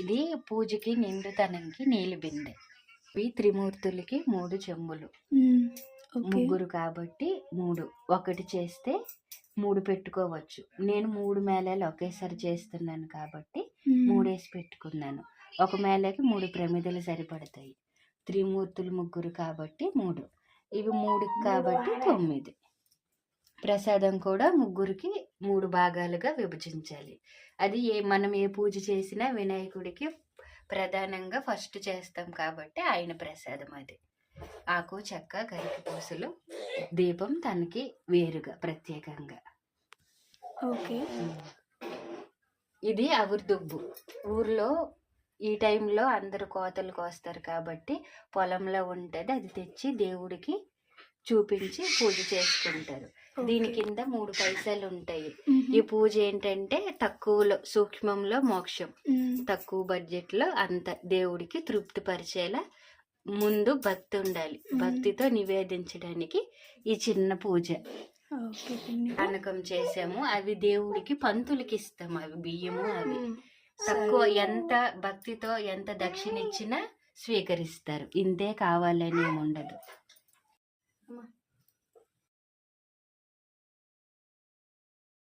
ఇది పూజకి నిండుతనంకి నీళ్ళు బిందె. ఇవి త్రిమూర్తులకి మూడు చెంబులు. ముగ్గురు కాబట్టి మూడు. ఒకటి చేస్తే మూడు పెట్టుకోవచ్చు. నేను మూడు మేళాలు ఒకేసారి చేస్తున్నాను కాబట్టి. మూడేసి పెట్టుకున్నాను. ఒక మేళకి మూడు ప్రమిదలు సరిపడతాయి. త్రిమూర్తులు ముగ్గురు కాబట్టి మూడు. ఇవి మూడు కాబట్టి తొమ్మిది. ప్రసాదం కూడా ముగ్గురికి మూడు భాగాలుగా విభజించాలి. అది ఏ మనం ఏ పూజ చేసినా వినాయకుడికి ప్రధానంగా ఫస్ట్ చేస్తాం కాబట్టి ఆయన ప్రసాదం అది. ఆకు చెక్క గరికి పూసలు దీపం తనకి వేరుగా ప్రత్యేకంగా. ఓకే. ఇది దుబ్బు. ఊర్లో ఈ టైంలో అందరూ కోతలు కోస్తారు కాబట్టి పొలంలో ఉంటుంది అది తెచ్చి దేవుడికి చూపించి పూజ చేసుకుంటారు. దీని కింద మూడు పైసలు ఉంటాయి. ఈ పూజ ఏంటంటే తక్కువలో సూక్ష్మంలో మోక్షం. తక్కువ బడ్జెట్లో అంత దేవుడికి తృప్తి పరిచేలా ముందు భక్తి ఉండాలి. భక్తితో నివేదించడానికి ఈ చిన్న పూజ. పానకం చేసాము. అవి దేవుడికి పంతులకి ఇస్తాము అవి బియ్యము అవి. తక్కువ ఎంత భక్తితో ఎంత దక్షిణ ఇచ్చినా స్వీకరిస్తారు. ఇంతే కావాలని ఏమి ఉండదు